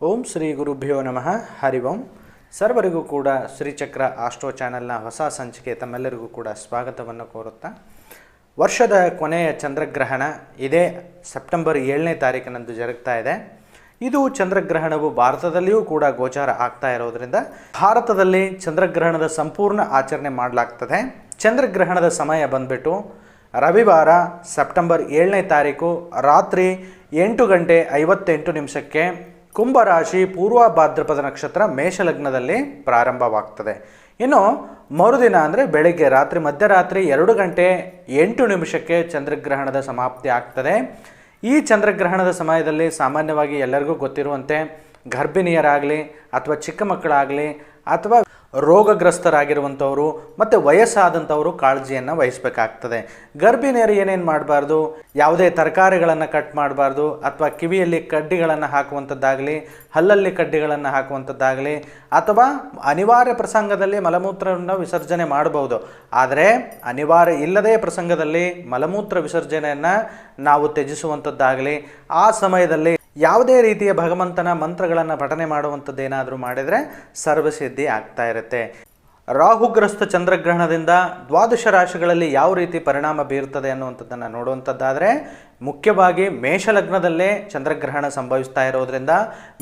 ಓಂ ಶ್ರೀ ಗುರುಭ್ಯೋ ನಮಃ. ಹರಿ ಓಂ. ಸರ್ವರಿಗೂ ಕೂಡ ಶ್ರೀಚಕ್ರ ಆಸ್ಟ್ರೋ ಚಾನೆಲ್ನ ಹೊಸ ಸಂಚಿಕೆ ತಮ್ಮೆಲ್ಲರಿಗೂ ಕೂಡ ಸ್ವಾಗತವನ್ನು ಕೋರುತ್ತಾ, ವರ್ಷದ ಕೊನೆಯ ಚಂದ್ರಗ್ರಹಣ ಇದೇ ಸೆಪ್ಟೆಂಬರ್ ಏಳನೇ ತಾರೀಕಿನಂದು ಜರುಗ್ತಾ ಇದೆ. ಇದು ಚಂದ್ರಗ್ರಹಣವು ಭಾರತದಲ್ಲಿಯೂ ಕೂಡ ಗೋಚಾರ ಆಗ್ತಾ ಇರೋದರಿಂದ ಭಾರತದಲ್ಲಿ ಚಂದ್ರಗ್ರಹಣದ ಸಂಪೂರ್ಣ ಆಚರಣೆ ಮಾಡಲಾಗ್ತದೆ. ಚಂದ್ರಗ್ರಹಣದ ಸಮಯ ಬಂದ್ಬಿಟ್ಟು ರವಿವಾರ ಸೆಪ್ಟೆಂಬರ್ ಏಳನೇ ತಾರೀಕು ರಾತ್ರಿ ಎಂಟು ಗಂಟೆ ಐವತ್ತೆಂಟು ನಿಮಿಷಕ್ಕೆ ಕುಂಭರಾಶಿ ಪೂರ್ವ ಭಾದ್ರಪದ ನಕ್ಷತ್ರ ಮೇಷಲಗ್ನದಲ್ಲಿ ಪ್ರಾರಂಭವಾಗ್ತದೆ. ಇನ್ನು ಮರುದಿನ ಅಂದರೆ ಬೆಳಿಗ್ಗೆ ರಾತ್ರಿ, ಮಧ್ಯರಾತ್ರಿ ಎರಡು ಗಂಟೆ ಎಂಟು ನಿಮಿಷಕ್ಕೆ ಚಂದ್ರಗ್ರಹಣದ ಸಮಾಪ್ತಿ ಆಗ್ತದೆ. ಈ ಚಂದ್ರಗ್ರಹಣದ ಸಮಯದಲ್ಲಿ ಸಾಮಾನ್ಯವಾಗಿ ಎಲ್ಲರಿಗೂ ಗೊತ್ತಿರುವಂತೆ ಗರ್ಭಿಣಿಯರಾಗಲಿ ಅಥವಾ ಚಿಕ್ಕ ಮಕ್ಕಳಾಗಲಿ ಅಥವಾ ರೋಗಗ್ರಸ್ತರಾಗಿರುವಂಥವರು ಮತ್ತು ವಯಸ್ಸಾದಂಥವರು ಕಾಳಜಿಯನ್ನು ವಹಿಸಬೇಕಾಗ್ತದೆ. ಗರ್ಭಿಣಿಯರು ಏನೇನು ಮಾಡಬಾರ್ದು? ಯಾವುದೇ ತರಕಾರಿಗಳನ್ನು ಕಟ್ ಮಾಡಬಾರ್ದು ಅಥವಾ ಕಿವಿಯಲ್ಲಿ ಕಡ್ಡಿಗಳನ್ನು ಹಾಕುವಂಥದ್ದಾಗಲಿ, ಹಲ್ಲಲ್ಲಿ ಕಡ್ಡಿಗಳನ್ನು ಹಾಕುವಂಥದ್ದಾಗಲಿ ಅಥವಾ ಅನಿವಾರ್ಯ ಪ್ರಸಂಗದಲ್ಲಿ ಮಲಮೂತ್ರವನ್ನು ವಿಸರ್ಜನೆ ಮಾಡಬಹುದು. ಆದರೆ ಅನಿವಾರ್ಯ ಇಲ್ಲದೇ ಪ್ರಸಂಗದಲ್ಲಿ ಮಲಮೂತ್ರ ವಿಸರ್ಜನೆಯನ್ನು ನಾವು ತ್ಯಜಿಸುವಂಥದ್ದಾಗಲಿ, ಆ ಸಮಯದಲ್ಲಿ ಯಾವುದೇ ರೀತಿಯ ಭಗವಂತನ ಮಂತ್ರಗಳನ್ನು ಪಠನೆ ಮಾಡುವಂಥದ್ದು ಏನಾದರೂ ಮಾಡಿದರೆ ಸರ್ವಸಿದ್ಧಿ ಆಗ್ತಾ ಇರುತ್ತೆ. ರಾಹುಗ್ರಸ್ತ ಚಂದ್ರಗ್ರಹಣದಿಂದ ದ್ವಾದಶ ರಾಶಿಗಳಲ್ಲಿ ಯಾವ ರೀತಿ ಪರಿಣಾಮ ಬೀರ್ತದೆ ಅನ್ನುವಂಥದ್ದನ್ನು ನೋಡುವಂಥದ್ದಾದರೆ ಮುಖ್ಯವಾಗಿ ಮೇಷಲಗ್ನದಲ್ಲೇ ಚಂದ್ರಗ್ರಹಣ ಸಂಭವಿಸ್ತಾ ಇರೋದ್ರಿಂದ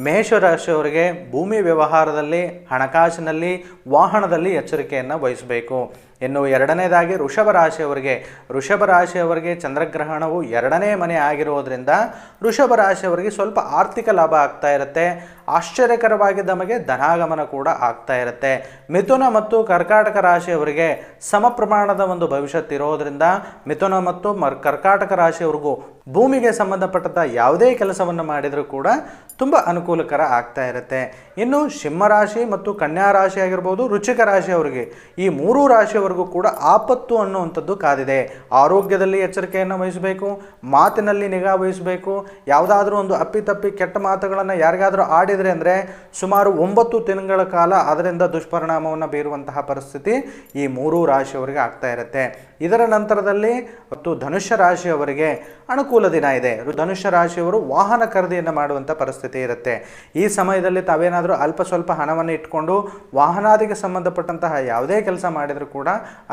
ಮೇಷರಾಶಿಯವರಿಗೆ ಭೂಮಿ ವ್ಯವಹಾರದಲ್ಲಿ, ಹಣಕಾಸಿನಲ್ಲಿ, ವಾಹನದಲ್ಲಿ ಎಚ್ಚರಿಕೆಯನ್ನು ವಹಿಸಬೇಕು. ಇನ್ನು ಎರಡನೇದಾಗಿ ವೃಷಭ ರಾಶಿಯವರಿಗೆ. ವೃಷಭ ರಾಶಿಯವರಿಗೆ ಚಂದ್ರಗ್ರಹಣವು ಎರಡನೇ ಮನೆ ಆಗಿರುವುದರಿಂದ ವೃಷಭ ರಾಶಿಯವರಿಗೆ ಸ್ವಲ್ಪ ಆರ್ಥಿಕ ಲಾಭ ಆಗ್ತಾ ಇರುತ್ತೆ. ಆಶ್ಚರ್ಯಕರವಾಗಿ ನಮಗೆ ಧನಾಗಮನ ಕೂಡ ಆಗ್ತಾ ಇರುತ್ತೆ. ಮಿಥುನ ಮತ್ತು ಕರ್ಕಾಟಕ ರಾಶಿಯವರಿಗೆ ಸಮ ಪ್ರಮಾಣದ ಒಂದು ಭವಿಷ್ಯತ್ ಇರೋದ್ರಿಂದ ಮಿಥುನ ಮತ್ತು ಮರ್, ಕರ್ಕಾಟಕ ರಾಶಿಯವರಿಗೂ ಭೂಮಿಗೆ ಸಂಬಂಧಪಟ್ಟಂಥ ಯಾವುದೇ ಕೆಲಸವನ್ನು ಮಾಡಿದರೂ ಕೂಡ ತುಂಬ ಅನುಕೂಲಕರ ಆಗ್ತಾ ಇರುತ್ತೆ. ಇನ್ನು ಸಿಂಹರಾಶಿ ಮತ್ತು ಕನ್ಯಾ ರಾಶಿ ಆಗಿರ್ಬೋದು ರುಚಿಕ ರಾಶಿಯವರಿಗೆ ಈ ಮೂರೂ ರಾಶಿಯವರೆಗೂ ಕೂಡ ಆಪತ್ತು ಅನ್ನುವಂಥದ್ದು ಕಾದಿದೆ. ಆರೋಗ್ಯದಲ್ಲಿ ಎಚ್ಚರಿಕೆಯನ್ನು ವಹಿಸಬೇಕು, ಮಾತಿನಲ್ಲಿ ನಿಗಾ ವಹಿಸಬೇಕು. ಯಾವುದಾದ್ರೂ ಒಂದು ಅಪ್ಪಿತಪ್ಪಿ ಕೆಟ್ಟ ಮಾತುಗಳನ್ನು ಯಾರಿಗಾದರೂ ಆಡಿದರೆ ಅಂದರೆ ಸುಮಾರು ಒಂಬತ್ತು ತಿಂಗಳ ಕಾಲ ಅದರಿಂದ ದುಷ್ಪರಿಣಾಮವನ್ನು ಬೀರುವಂತಹ ಪರಿಸ್ಥಿತಿ ಈ ಮೂರೂ ರಾಶಿಯವರಿಗೆ ಆಗ್ತಾ ಇರುತ್ತೆ. ಇದರ ನಂತರದಲ್ಲಿ ಮತ್ತು ಧನುಷ್ಯ ರಾಶಿಯವರಿಗೆ ಅನುಕೂಲ ದಿನ ಇದೆ. ಧನುಷ್ಯ ರಾಶಿಯವರು ವಾಹನ ಖರೀದಿಯನ್ನು ಮಾಡುವಂಥ ಪರಿಸ್ಥಿತಿ ಇರುತ್ತೆ. ಈ ಸಮಯದಲ್ಲಿ ತಾವೇನಾದರೂ ಅಲ್ಪ ಸ್ವಲ್ಪ ಹಣವನ್ನು ಇಟ್ಕೊಂಡು ವಾಹನಾದಿಗೆ ಸಂಬಂಧಪಟ್ಟಂತಹ ಯಾವುದೇ ಕೆಲಸ ಮಾಡಿದರೂ ಕೂಡ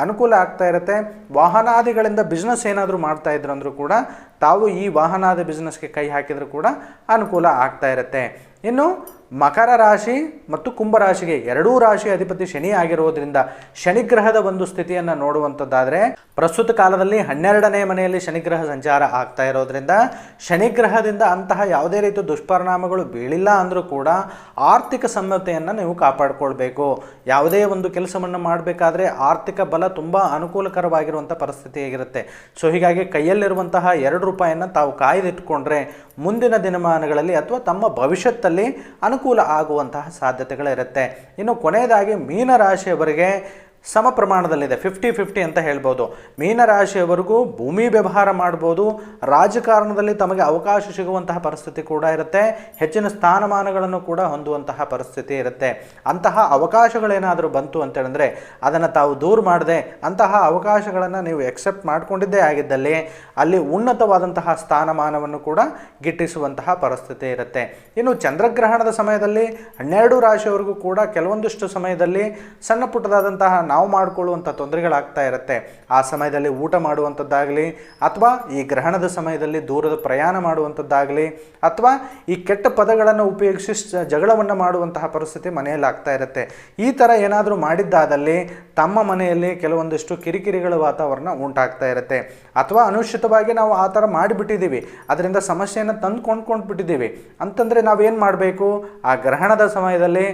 ಅನುಕೂಲ ಆಗ್ತಾ ಇರುತ್ತೆ. ವಾಹನಾದಿಗಳಿಂದ ಬಿಸ್ನೆಸ್ ಏನಾದರೂ ಮಾಡ್ತಾ ಇದ್ರು ಅಂದರೂ ಕೂಡ ತಾವು ಈ ವಾಹನದ ಬಿಸ್ನೆಸ್ಗೆ ಕೈ ಹಾಕಿದರೂ ಕೂಡ ಅನುಕೂಲ ಆಗ್ತಾ ಇರುತ್ತೆ. ಇನ್ನು ಮಕರ ರಾಶಿ ಮತ್ತು ಕುಂಭರಾಶಿಗೆ ಎರಡೂ ರಾಶಿ ಅಧಿಪತಿ ಶನಿ ಆಗಿರುವುದರಿಂದ ಶನಿಗ್ರಹದ ಒಂದು ಸ್ಥಿತಿಯನ್ನು ನೋಡುವಂಥದ್ದಾದರೆ ಪ್ರಸ್ತುತ ಕಾಲದಲ್ಲಿ ಹನ್ನೆರಡನೇ ಮನೆಯಲ್ಲಿ ಶನಿಗ್ರಹ ಸಂಚಾರ ಆಗ್ತಾ ಇರೋದ್ರಿಂದ ಶನಿಗ್ರಹದಿಂದ ಅಂತಹ ಯಾವುದೇ ರೀತಿಯ ದುಷ್ಪರಿಣಾಮಗಳು ಬೀಳಿಲ್ಲ ಅಂದರೂ ಕೂಡ ಆರ್ಥಿಕ ಸಮ್ಮತೆಯನ್ನು ನೀವು ಕಾಪಾಡಿಕೊಳ್ಬೇಕು. ಯಾವುದೇ ಒಂದು ಕೆಲಸವನ್ನು ಮಾಡಬೇಕಾದ್ರೆ ಆರ್ಥಿಕ ಬಲ ತುಂಬ ಅನುಕೂಲಕರವಾಗಿರುವಂಥ ಪರಿಸ್ಥಿತಿ ಆಗಿರುತ್ತೆ. ಸೊ ಹೀಗಾಗಿ ಕೈಯಲ್ಲಿರುವಂತಹ ಎರಡು ರೂಪಾಯಿಯನ್ನು ತಾವು ಕಾಯ್ದಿಟ್ಕೊಂಡ್ರೆ ಮುಂದಿನ ದಿನಮಾನಗಳಲ್ಲಿ ಅಥವಾ ತಮ್ಮ ಭವಿಷ್ಯತ್ತಲ್ಲಿ ಅನುಕೂಲ ಆಗುವಂತಹ ಸಾಧ್ಯತೆಗಳಿರುತ್ತೆ. ಇನ್ನು ಕೊನೆಯದಾಗಿ ಮೀನರಾಶಿಯವರಿಗೆ ಸಮ ಪ್ರಮಾಣದಲ್ಲಿದೆ ಫಿಫ್ಟಿ ಫಿಫ್ಟಿ ಅಂತ ಹೇಳ್ಬೋದು. ಮೀನರಾಶಿಯವರೆಗೂ ಭೂಮಿ ವ್ಯವಹಾರ ಮಾಡ್ಬೋದು. ರಾಜಕಾರಣದಲ್ಲಿ ತಮಗೆ ಅವಕಾಶ ಸಿಗುವಂತಹ ಪರಿಸ್ಥಿತಿ ಕೂಡ ಇರುತ್ತೆ. ಹೆಚ್ಚಿನ ಸ್ಥಾನಮಾನಗಳನ್ನು ಕೂಡ ಹೊಂದುವಂತಹ ಪರಿಸ್ಥಿತಿ ಇರುತ್ತೆ. ಅಂತಹ ಅವಕಾಶಗಳೇನಾದರೂ ಬಂತು ಅಂತೇಳಿದ್ರೆ ಅದನ್ನು ತಾವು ದೂರ ಮಾಡದೆ, ಅಂತಹ ಅವಕಾಶಗಳನ್ನು ನೀವು ಎಕ್ಸೆಪ್ಟ್ ಮಾಡಿಕೊಂಡಿದ್ದೇ ಆಗಿದ್ದಲ್ಲಿ ಅಲ್ಲಿ ಉನ್ನತವಾದಂತಹ ಸ್ಥಾನಮಾನವನ್ನು ಕೂಡ ಗಿಟ್ಟಿಸುವಂತಹ ಪರಿಸ್ಥಿತಿ ಇರುತ್ತೆ. ಇನ್ನು ಚಂದ್ರಗ್ರಹಣದ ಸಮಯದಲ್ಲಿ ಹನ್ನೆರಡು ರಾಶಿಯವರೆಗೂ ಕೂಡ ಕೆಲವೊಂದಿಷ್ಟು ಸಮಯದಲ್ಲಿ ಸಣ್ಣ ಪುಟ್ಟದಾದಂತಹ ನಾವು ಮಾಡಿಕೊಳ್ಳುವಂಥ ತೊಂದರೆಗಳಾಗ್ತಾ ಇರುತ್ತೆ. ಆ ಸಮಯದಲ್ಲಿ ಊಟ ಮಾಡುವಂಥದ್ದಾಗಲಿ, ಅಥವಾ ಈ ಗ್ರಹಣದ ಸಮಯದಲ್ಲಿ ದೂರದ ಪ್ರಯಾಣ ಮಾಡುವಂಥದ್ದಾಗಲಿ, ಅಥವಾ ಈ ಕೆಟ್ಟ ಪದಗಳನ್ನು ಉಪಯೋಗಿಸಿ ಜಗಳವನ್ನು ಮಾಡುವಂತಹ ಪರಿಸ್ಥಿತಿ ಮನೆಯಲ್ಲಿ ಆಗ್ತಾ ಇರುತ್ತೆ. ಈ ಥರ ಏನಾದರೂ ಮಾಡಿದ್ದಾದಲ್ಲಿ ತಮ್ಮ ಮನೆಯಲ್ಲಿ ಕೆಲವೊಂದಿಷ್ಟು ಕಿರಿಕಿರಿಗಳ ವಾತಾವರಣ ಉಂಟಾಗ್ತಾ ಇರುತ್ತೆ. ಅಥವಾ ಅನುಚಿತವಾಗಿ ನಾವು ಆ ಥರ ಮಾಡಿಬಿಟ್ಟಿದ್ದೀವಿ. ಅದರಿಂದ ಸಮಸ್ಯೆಯನ್ನು ತಂದು ಕೊಂಡ್ಕೊಂಡು ಬಿಟ್ಟಿದ್ದೀವಿ ಅಂತಂದರೆ ನಾವೇನು ಮಾಡಬೇಕು? ಆ ಗ್ರಹಣದ ಸಮಯದಲ್ಲಿ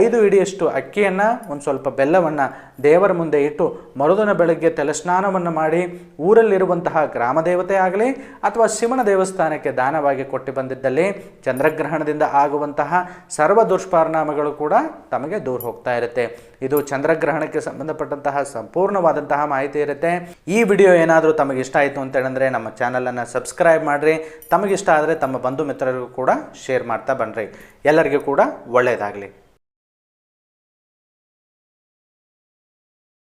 ಐದು ಇಡಿಯಷ್ಟು ಅಕ್ಕಿಯನ್ನು, ಒಂದು ಸ್ವಲ್ಪ ಬೆಲ್ಲವನ್ನು ದೇವರ ಮುಂದೆ ಇಟ್ಟು ಮರುದಿನ ಬೆಳಗ್ಗೆ ತಲೆಸ್ನಾನವನ್ನು ಮಾಡಿ ಊರಲ್ಲಿರುವಂತಹ ಗ್ರಾಮ ದೇವತೆ ಆಗಲಿ ಅಥವಾ ಶಿವನ ದೇವಸ್ಥಾನಕ್ಕೆ ದಾನವಾಗಿ ಕೊಟ್ಟು ಬಂದಿದ್ದಲ್ಲಿ ಚಂದ್ರಗ್ರಹಣದಿಂದ ಆಗುವಂತಹ ಸರ್ವ ದುಷ್ಪರಿಣಾಮಗಳು ಕೂಡ ತಮಗೆ ದೂರ ಹೋಗ್ತಾ ಇರುತ್ತೆ. ಇದು ಚಂದ್ರಗ್ರಹಣಕ್ಕೆ ಸಂಬಂಧಪಟ್ಟಂತಹ ಸಂಪೂರ್ಣವಾದಂತಹ ಮಾಹಿತಿ ಇರುತ್ತೆ. ಈ ವಿಡಿಯೋ ಏನಾದರೂ ತಮಗೆ ಇಷ್ಟ ಆಯಿತು ಅಂತ ಹೇಳಿದ್ರೆ ನಮ್ಮ ಚಾನಲನ್ನು ಸಬ್ಸ್ಕ್ರೈಬ್ ಮಾಡಿರಿ. ತಮಗಿಷ್ಟ ಆದರೆ ತಮ್ಮ ಬಂಧು ಮಿತ್ರರಿಗೂ ಕೂಡ ಶೇರ್ ಮಾಡ್ತಾ ಬನ್ನಿರಿ ಎಲ್ಲರಿಗೂ ಕೂಡ ಒಳ್ಳೆಯದಾಗಲಿ